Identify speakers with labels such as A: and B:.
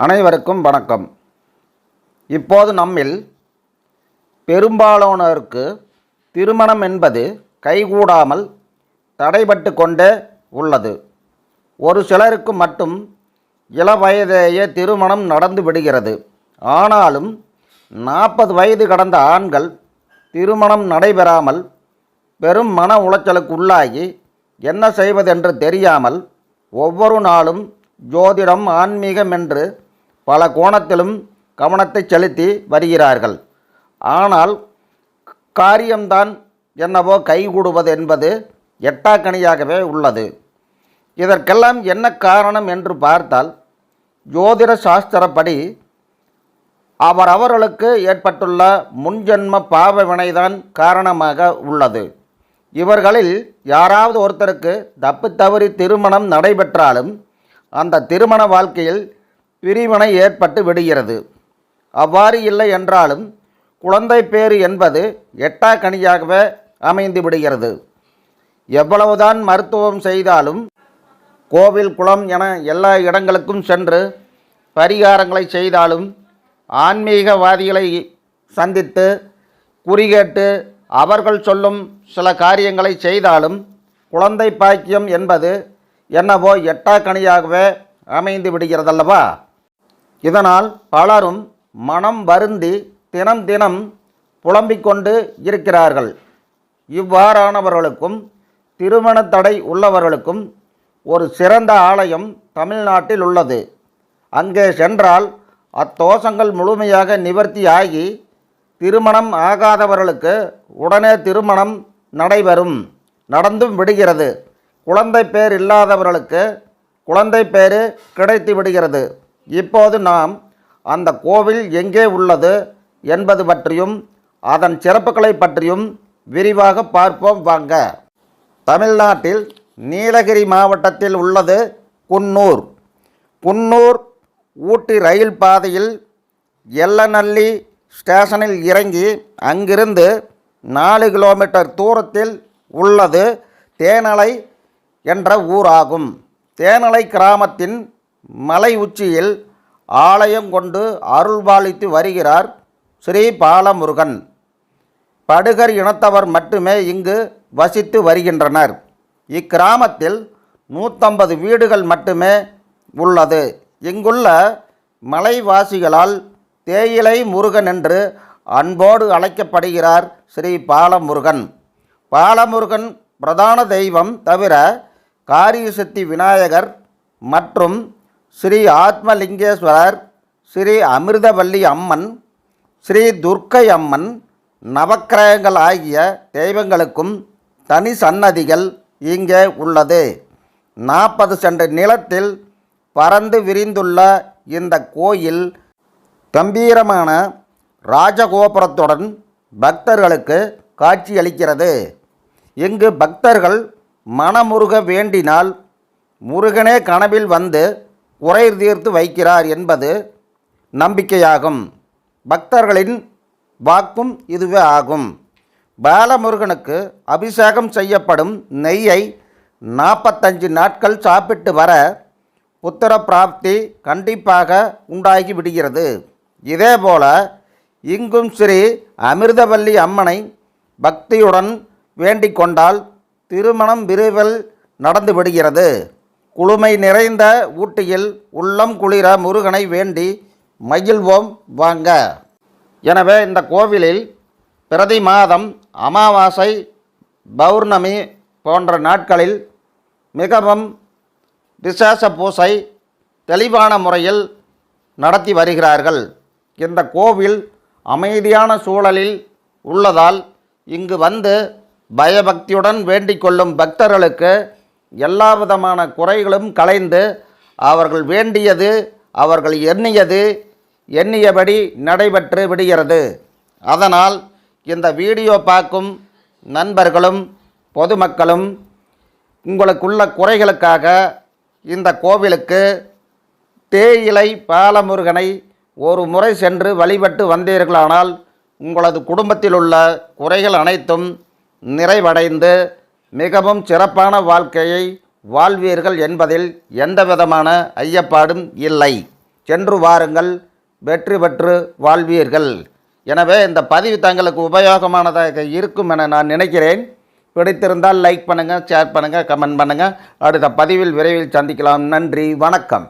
A: அனைவருக்கும் வணக்கம். இப்போது நம்மில் பெரும்பாலானோருக்கு திருமணம் என்பது கைகூடாமல் தடைபட்டு கொண்டே உள்ளது. ஒரு சிலருக்கு மட்டும் இளவயதேயே திருமணம் நடந்து விடுகிறது. ஆனாலும் நாற்பது வயது கடந்த ஆண்கள் திருமணம் நடைபெறாமல் பெரும் மன உளைச்சலுக்கு உள்ளாகி என்ன செய்வதென்று தெரியாமல் ஒவ்வொரு நாளும் ஜோதிடம் ஆன்மீகம் என்று பல கோணத்திலும் கவனத்தை செலுத்தி வருகிறார்கள். ஆனால் காரியம்தான் என்னவோ கைகூடுவது என்பது எட்டாக்கணியாகவே உள்ளது. இதற்கெல்லாம் என்ன காரணம் என்று பார்த்தால் ஜோதிட சாஸ்திரப்படி அவர் அவர்களுக்கு ஏற்பட்டுள்ள முன்ஜென்ம பாவ வினைதான் காரணமாக உள்ளது. இவர்களில் யாராவது ஒருத்தருக்கு தப்பு தவறி திருமணம் நடைபெற்றாலும் அந்த திருமண வாழ்க்கையில் பிரிவினை ஏற்பட்டு விடுகிறது. அவ்வாறு இல்லை என்றாலும் குழந்தை பேறு என்பது எட்டாக்கணியாகவே அமைந்து விடுகிறது. எவ்வளவுதான் மருத்துவம் செய்தாலும் கோவில் குளம் என எல்லா இடங்களுக்கும் சென்று பரிகாரங்களை செய்தாலும் ஆன்மீகவாதிகளை சந்தித்து குறிகேட்டு அவர்கள் சொல்லும் சில காரியங்களை செய்தாலும் குழந்தை பாக்கியம் என்பது என்னவோ எட்டாக்கணியாகவே அமைந்து விடுகிறதல்லவா? இதனால் பலரும் மனம் வருந்தி தினம் தினம் புலம்பிக் கொண்டு இருக்கிறார்கள். இவ்வாறானவர்களுக்கும் திருமண தடை உள்ளவர்களுக்கும் ஒரு சிறந்த ஆலயம் தமிழ்நாட்டில் உள்ளது. அங்கே சென்றால் அத்தோஷங்கள் முழுமையாக நிவர்த்தியாகி திருமணம் ஆகாதவர்களுக்கு உடனே திருமணம் நடைபெறும். நடந்தும் விடுகிறது. குழந்தை பேர் இல்லாதவர்களுக்கு குழந்தை பேர் கிடைத்து விடுகிறது. இப்போது நாம் அந்த கோவில் எங்கே உள்ளது என்பது பற்றியும் அதன் சிறப்புகளை பற்றியும் விரிவாக பார்ப்போம் வாங்க. தமிழ்நாட்டில் நீலகிரி மாவட்டத்தில் உள்ளது குன்னூர். குன்னூர் ஊட்டி ரயில் பாதையில் எல்லநல்லி ஸ்டேஷனில் இறங்கி அங்கிருந்து நாலு கிலோமீட்டர் தூரத்தில் உள்ளது தேனலை என்ற ஊராகும். தேனலை கிராமத்தின் மலை உச்சியில் ஆலயம் கொண்டு அருள்பாலித்து வருகிறார் ஸ்ரீ பாலமுருகன் படுகர் இனத்தவர் மட்டுமே இங்கு வசித்து வருகின்றனர். இக்கிராமத்தில் நூற்றம்பது வீடுகள் மட்டுமே உள்ளது. இங்குள்ள மலைவாசிகளால் தேயிலை முருகன் என்று அன்போடு அழைக்கப்படுகிறார் ஸ்ரீ பாலமுருகன் பாலமுருகன் பிரதான தெய்வம் தவிர காரியசக்தி விநாயகர் மற்றும் ஸ்ரீ ஆத்மலிங்கேஸ்வரர் ஸ்ரீ அமிர்தவல்லி அம்மன் ஸ்ரீ துர்க்கை அம்மன் நவக்கிரகங்கள் ஆகிய தெய்வங்களுக்கும் தனி சன்னதிகள் இங்கே உள்ளது. நாற்பது சென்ட் நிலத்தில் பறந்து விரிந்துள்ள இந்த கோயில் கம்பீரமான ராஜகோபுரத்துடன் பக்தர்களுக்கு காட்சியளிக்கிறது. இங்கு பக்தர்கள் மனமுருக வேண்டினால் முருகனே கனவில் வந்து உரை தீர்த்து வைக்கிறார் என்பது நம்பிக்கையாகும். பக்தர்களின் வாக்கும் இதுவே ஆகும். பாலமுருகனுக்கு அபிஷேகம் செய்யப்படும் நெய்யை நாற்பத்தஞ்சு நாட்கள் சாப்பிட்டு வர புத்திர பிராப்தி கண்டிப்பாக உண்டாகி விடுகிறது. இதேபோல இங்கும் ஸ்ரீ அமிர்தவல்லி அம்மனை பக்தியுடன் வேண்டிக் கொண்டால் திருமணம் விரைவில் நடந்து விடுகிறது. குளுமை நிறைந்த ஊட்டியில் உள்ளம் குளிர முருகனை வேண்டி மகிழ்வோம் வாங்க. எனவே இந்த கோவிலில் பிரதி மாதம் அமாவாசை பௌர்ணமி போன்ற நாட்களில் மிகவும் விசேஷ பூசை தெளிவான முறையில் நடத்தி வருகிறார்கள். இந்த கோவில் அமைதியான சூழலில் உள்ளதால் இங்கு வந்து பயபக்தியுடன் வேண்டிக் கொள்ளும் பக்தர்களுக்கு எல்லா விதமான குறைகளும் கலைந்து அவர்கள் வேண்டியது அவர்கள் எண்ணியது எண்ணியபடி நடைபெற்று விடுகிறது. அதனால் இந்த வீடியோ பார்க்கும் நண்பர்களும் பொதுமக்களும் உங்களுக்குள்ள குறைகளுக்காக இந்த கோவிலுக்கு தேயிலை பாலமுருகனை ஒரு முறை சென்று வழிபட்டு வந்தீர்களானால் உங்களது குடும்பத்தில் உள்ள குறைகள் அனைத்தும் நிறைவடைந்து மிகவும் சிறப்பான வாழ்க்கையை வாழ்வீர்கள் என்பதில் எந்தவிதமான ஐயப்பாடும் இல்லை. சென்று வாருங்கள் வெற்றி பெற்று வாழ்வீர்கள். எனவே இந்த பதிவு தங்களுக்கு உபயோகமானதாக இருக்கும் என நான் நினைக்கிறேன். பிடித்திருந்தால் லைக் பண்ணுங்கள் ஷேர் பண்ணுங்கள் கமெண்ட் பண்ணுங்கள் அடுத்த பதிவில் விரைவில் சந்திக்கலாம். நன்றி வணக்கம்.